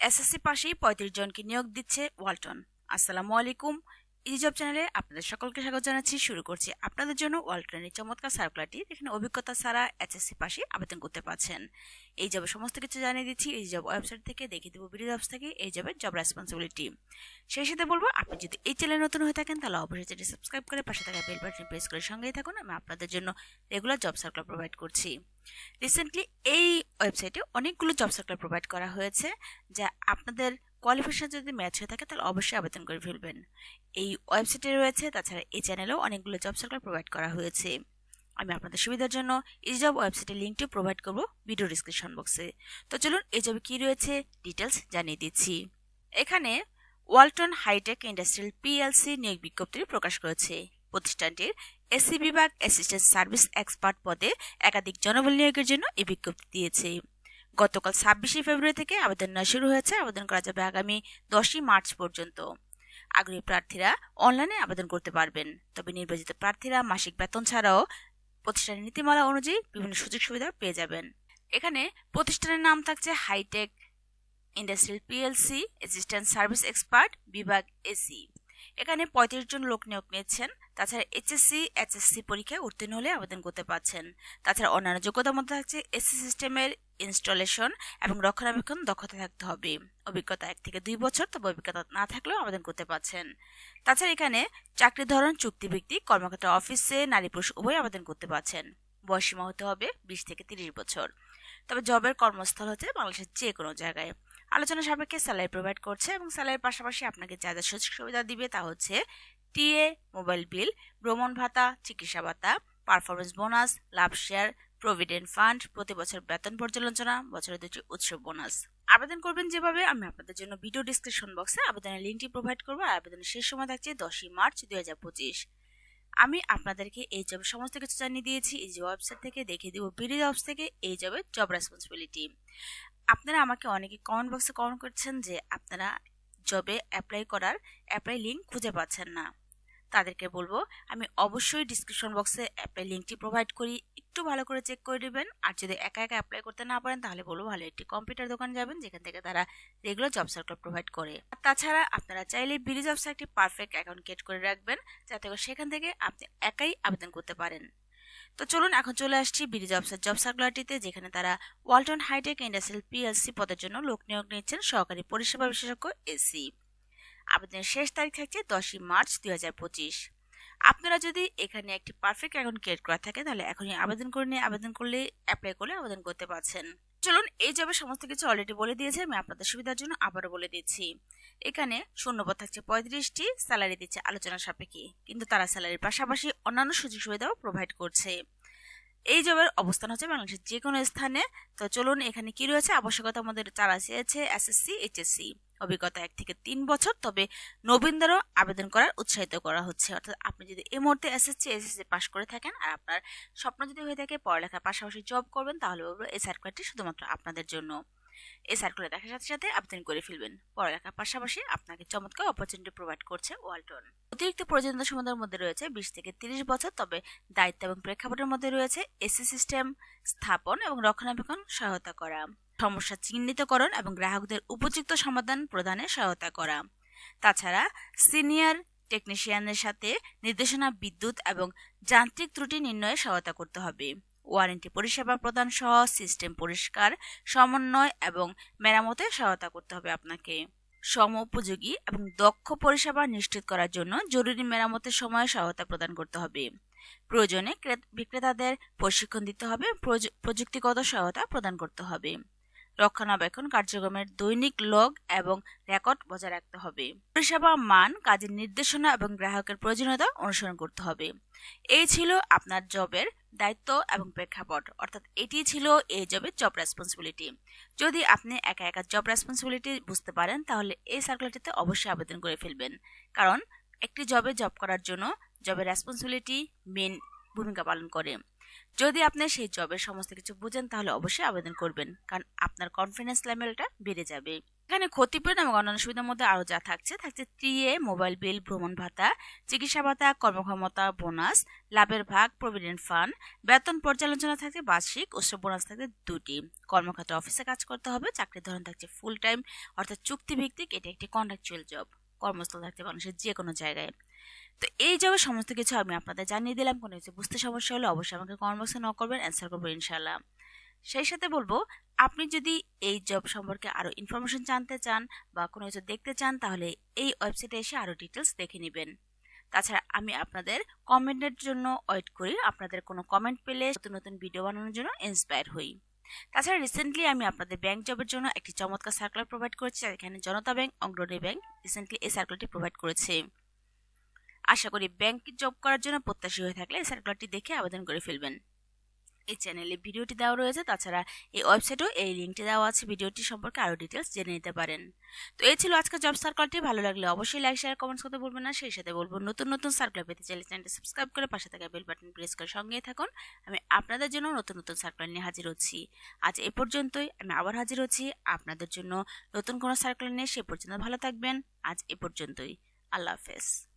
SSC পাশেই পঁয়ত্রিশ জনকে নিয়োগ দিচ্ছে ওয়ালটন। আসসালামু আলাইকুম ইজি জব চ্যানেলে আপনাদের সকলকে স্বাগত জানাচ্ছি। শুরু করছি আপনাদের জন্য ওয়ালটনের চমৎকার সার্কুলারটি এখানে অভিজ্ঞতা ছাড়া এসএসসি পাশে আবেদন করতে পারছেন। এই জবে সমস্ত কিছু জানিয়ে দিচ্ছি। এই জব ওয়েবসাইট থেকে দেখিয়ে দেবো ভিডিও জবস থেকে। এই জবের জব রেসপন্সিবিলিটি সেই সাথে বলব, আপনি যদি এই চ্যানেল নতুন হয়ে থাকেন, তাহলে অবশ্যই চ্যানেল সাবস্ক্রাইব করে পাশে থাকা বেল বাটন প্রেস করে সঙ্গেই থাকুন। আমি আপনাদের জন্য রেগুলার জব সার্কুলার প্রোভাইড করছি। রিসেন্টলি এই ওয়েবসাইটে অনেকগুলো জব সার্কুলার প্রোভাইড করা হয়েছে, যা আপনাদের কোয়ালিফিকেশন যদি ম্যাচ হয়ে থাকে, তাহলে অবশ্যই আবেদন করে ফেলবেন। এই ওয়েবসাইটে রয়েছে। তাছাড়া এই চ্যানেলেও অনেকগুলো জব সার্কুলার প্রোভাইড করা হয়েছে। আমি আপনাদের সুবিধার জন্য এই জব ওয়েবসাইটের লিঙ্কটি প্রোভাইড করব ভিডিও ডিসক্রিপশন বক্সে তো চলুন এই জবে কী রয়েছে ডিটেলস জানিয়ে দিচ্ছি। এখানে ওয়ালটন হাইটেক ইন্ডাস্ট্রিয়াল পিএলসি নিয়োগ বিজ্ঞপ্তি প্রকাশ করেছে। প্রতিষ্ঠানটির এসি বিভাগ অ্যাসিস্ট্যান্ট সার্ভিস এক্সপার্ট পদে একাধিক জনবল নিয়োগের জন্য এই বিজ্ঞপ্তি দিয়েছে। গতকাল ছাব্বিশে ফেব্রুয়ারি থেকে আবেদন নেওয়া শুরু হয়েছে। আবেদন করা যাবে আগামী দশই মার্চ পর্যন্ত। আগ্রহী প্রার্থীরা অনলাইনে আবেদন করতে পারবেন। তবে নির্বাচিত প্রার্থীরা মাসিক বেতন ছাড়াও প্রতিষ্ঠানের নীতিমালা অনুযায়ী বিভিন্ন সুযোগ সুবিধা পেয়ে যাবেন। এখানে প্রতিষ্ঠানের নাম থাকছে hi tech industrial PLC assistant service expert বিভাগ এসি এখানে পঁয়ত্রিশ জন লোক নিয়োগ নিয়েছেন। তাছাড়া এইচএসসি এইচএসসি পরীক্ষায় উত্তীর্ণ হলে আবেদন করতে পারছেন। তাছাড়া অন্যান্য যোগ্যতার মধ্যে থাকছে এসি সিস্টেমের ইনস্টলেশন এবং রক্ষণাবেক্ষণ দক্ষতা থাকতে হবে। অভিজ্ঞতা এক থেকে দুই বছর, তবে অভিজ্ঞতা না থাকলেও আবেদন করতে পারছেন। তাছাড়া এখানে চাকরির ধরন চুক্তিভিত্তিক কর্মকর্তা অফিসে নারী পুরুষ উভয় আবেদন করতে পারছেন। বয়সীমা হতে হবে বিশ থেকে তিরিশ বছর। তবে জবের কর্মস্থল হচ্ছে বাংলাদেশের যে কোনো জায়গায়। আলোচনা সাপেক্ষে স্যালারি প্রোভাইড করছে এবং স্যালারির পাশাপাশি আপনাকে যা যা সুযোগ সুবিধা দিবে তা হচ্ছে টিএ, মোবাইল বিল, ভ্রমণ ভাতা, চিকিৎসা ভাতা, পারফরমেন্স বোনাস, লাভ শেয়ার, প্রভিডেন্ট ফান্ড, প্রতি বছর বেতন পর্যালোচনা, বছরে দুটি উৎসব বোনাস। আবেদন করবেন যেভাবে, আমি আপনাদের জন্য ভিডিও ডিসক্রিপশন বক্সে আবেদনের লিঙ্কটি প্রোভাইড করব আর আবেদনের শেষ সময় থাকছে দশই মার্চ দুই হাজার পঁচিশ। আমি আপনাদেরকে এই জবের সমস্ত কিছু জানিয়ে দিয়েছি, এই যে ওয়েবসাইট থেকে দেখিয়ে দিব বিডি জবস থেকে এই জবের জব রেসপন্সিবিলিটি আপনারা আমাকে অনেকে কমেন্ট বক্সে কমেন্ট করছেন যে আপনারা জবে অ্যাপ্লাই করার অ্যাপ্লাই লিঙ্ক খুঁজে পাচ্ছেন না। তাদেরকে বলব, আমি অবশ্যই ডিসক্রিপশন বক্সে অ্যাপ্লাই লিঙ্কটি প্রোভাইড করি। একটু ভালো করে চেক করে দেবেন আর যদি একা একা অ্যাপ্লাই করতে না পারেন, তাহলে বলব ভালো, একটি কম্পিউটার দোকান যাবেন, যেখান থেকে তারা রেগুলার জব সার্কুলার প্রোভাইড করে। আর তাছাড়া আপনারা চাইলে বিডি জবস একটি পারফেক্ট অ্যাকাউন্ট ক্রিয়েট করে রাখবেন, যাতে করে সেখান থেকে আপনি একাই আবেদন করতে পারেন। তো চলুন এখন চলে আসছি বিডি জবসের জব সার্কুলারটিতে, যেখানে তারা ওয়ালটন হাইটেক ইন্ডাস্ট্রিয়াল পিএলসি পদের জন্য লোক নিয়োগ নিয়েছেন সহকারী পরিষেবা বিশেষজ্ঞ এসি। আবেদনের শেষ তারিখ থাকছে দশই মার্চ দুই হাজার পঁচিশ। আপনারা যদি এখানে একটি পারফেক্ট অ্যাকাউন্ট ক্রিয়েট করা থাকে তাহলে এখনই আবেদন করে নিয়ে, আবেদন করলে অ্যাপ্লাই করলে আবেদন করতে পারছেন। চলুন, এই জবে সমস্ত কিছু অলরেডি বলে দিয়েছে, আমি আপনাদের সুবিধার জন্য আবারও বলে দিচ্ছি। এখানে শূন্যপদ থাকছে পঁয়ত্রিশটি স্যালারি দিচ্ছে আলোচনা সাপেক্ষে। কিন্তু তারা স্যালারির পাশাপাশি অন্যান্য সুযোগ সুবিধাও প্রোভাইড করছে। এই জবের অবস্থান হচ্ছে বাংলাদেশের যে কোনো স্থানে। তো চলুন এখানে কি রয়েছে? আবশ্যকতা আমাদের চার আছে এসএসসি এইচএসসি অভিজ্ঞতা এক থেকে তিন বছর, তবে নবীনদেরও আবেদন করার উৎসাহিত করা হচ্ছে। অর্থাৎ আপনি যদি এই মুহূর্তে এসএসসি এসএসসি পাস করে থাকেন আর আপনার স্বপ্ন যদি হয়ে থাকে পড়ালেখার পাশাপাশি জব করবেন, তাহলে বলব এই সার্কুলারটি শুধুমাত্র আপনাদের জন্য। এই সার্কুলার দেখার সাথে সাথে আবেদন করে ফেলবেন। পড়ালেখার পাশাপাশি আপনাকে চমৎকার অপরচুনিটি প্রোভাইড করছে ওয়ালটন। অতিরিক্ত প্রয়োজনীয় সমাধানের মধ্যে রয়েছে বিশ থেকে তিরিশ বছর, তবে দায়িত্ব এবং প্রেক্ষাপটের মধ্যে রয়েছে এসি সিস্টেম স্থাপন এবং রক্ষণাবেক্ষণ সহায়তা করা। সমস্যা চিহ্নিতকরণ এবং গ্রাহকদের উপযুক্ত সমাধান প্রদানে সহায়তা করা। তাছাড়া সিনিয়র টেকনিশিয়ানের সাথে নির্দেশনা, বিদ্যুৎ এবং যান্ত্রিক ত্রুটি নির্ণয়ে সহায়তা করতে হবে। ওয়ারেন্টি পরিষেবা প্রদান সহ সিস্টেম পরিষ্কার, সমন্বয় এবং মেরামতে সহায়তা করতে হবে আপনাকে। সম উপযোগী এবং দক্ষ পরিষেবা নিশ্চিত করার জন্য জরুরি মেরামতের সময় সহায়তা প্রদান করতে হবে। প্রয়োজনে বিক্রেতাদের প্রশিক্ষণ দিতে হবে প্রযুক্তিগত সহায়তা প্রদান করতে হবে। রক্ষণাবেক্ষণ কার্যক্রমের দৈনিক লগ এবং রেকর্ড বজায় রাখতে হবে। পরিষেবা মান, কাজের নির্দেশনা এবং গ্রাহকের প্রয়োজনীয়তা অনুসরণ করতে হবে। এই ছিল আপনার জবের দায়িত্ব এবং প্রেক্ষাপট। অর্থাৎ এটি ছিল এই জবের জব রেসপন্সিবিলিটি যদি আপনি একা একা জব রেসপন্সিবিলিটি বুঝতে পারেন, তাহলে এই সার্কুলারটিতে অবশ্যই আবেদন করে ফেলবেন। কারণ একটি জবে জব করার জন্য জবের রেসপন্সিবিলিটি মেন ভূমিকা পালন করে। যদি আপনি সেই জবের সমস্ত কিছু বুঝেন, তাহলে অবশ্যই আবেদন করবেন, কারণ আপনার কনফিডেন্স লেভেলটা বেড়ে যাবে। এখানে ক্ষতিপূরণ এবং অন্যান্য সুবিধার মধ্যে আরও যা থাকছে থাকছে এ মোবাইল বিল, ভ্রমণ ভাতা, চিকিৎসা ভাতা, কর্মক্ষমতা, বোনাস, লাভের ভাগ, প্রভিডেন্ট ফান্ড, বেতন পর্যালোচনা থাকছে বার্ষিক, উৎসব বোনাস থাকছে দুটি। কর্মক্ষেত্রে অফিসে কাজ করতে হবে, চাকরির ধরন থাকছে ফুল টাইম অর্থাৎ চুক্তিভিত্তিক, এটি একটি কন্ট্রাকচুয়াল জব কর্মস্থল থাকতে মানুষের যে কোনো জায়গায়। তো এই জবের সমস্ত কিছু আমি আপনাদের জানিয়ে দিলাম, কোনো কিছু বুঝতে সমস্যা হলে অবশ্যই আমাকে কর্মবক্সে ন করবেন অ্যান্সার করব ইনশাল্লাহ সেই সাথে বলব, আপনি যদি এই জব সম্পর্কে আরও ইনফরমেশন জানতে চান বা কোনো কিছু দেখতে চান, তাহলে এই ওয়েবসাইটে এসে আরও ডিটেলস দেখে নেবেন। তাছাড়া আমি আপনাদের কমেন্টের জন্য ওয়েট করি। আপনাদের কোনো কমেন্ট পেলে নতুন নতুন ভিডিও বানানোর জন্য ইন্সপায়ার হই। তাছাড়া রিসেন্টলি আমি আপনাদের ব্যাংক জবের জন্য একটি চমৎকার সার্কুলার প্রোভাইড করেছি এখানে Janata bank Agrani bank recently এই সার্কুলারটি প্রোভাইড করেছে। আশা করি ব্যাংক জব করার জন্য প্রত্যাশী হয়ে থাকলে এই সার্কুলারটি দেখে আবেদন করে ফেলবেন। এই চ্যানেলে ভিডিওটি দেওয়া রয়েছে। তাছাড়া এই ওয়েবসাইটেও এই লিঙ্কটি দেওয়া আছে। ভিডিওটি সম্পর্কে আরও ডিটেলস জেনে নিতে পারেন। তো এই ছিল আজকের জব সার্কুলারটি। ভালো লাগলে অবশ্যই লাইক, শেয়ার, কমেন্টস করতে বলবেন না। সেই সাথে বলব, নতুন নতুন সার্কুলার পেতে চাইলে চ্যানেলটি সাবস্ক্রাইব করে পাশে থাকা বেল বাটন প্রেস করে সঙ্গেই থাকুন। আমি আপনাদের জন্য নতুন নতুন সার্কুলার নিয়ে হাজির হচ্ছি। আজ এ পর্যন্তই। আমি আবার হাজির হচ্ছি আপনাদের জন্য নতুন কোনো সার্কুলার নিয়ে। সে পর্যন্ত ভালো থাকবেন। আজ এ পর্যন্তই। আল্লাহ হাফেজ।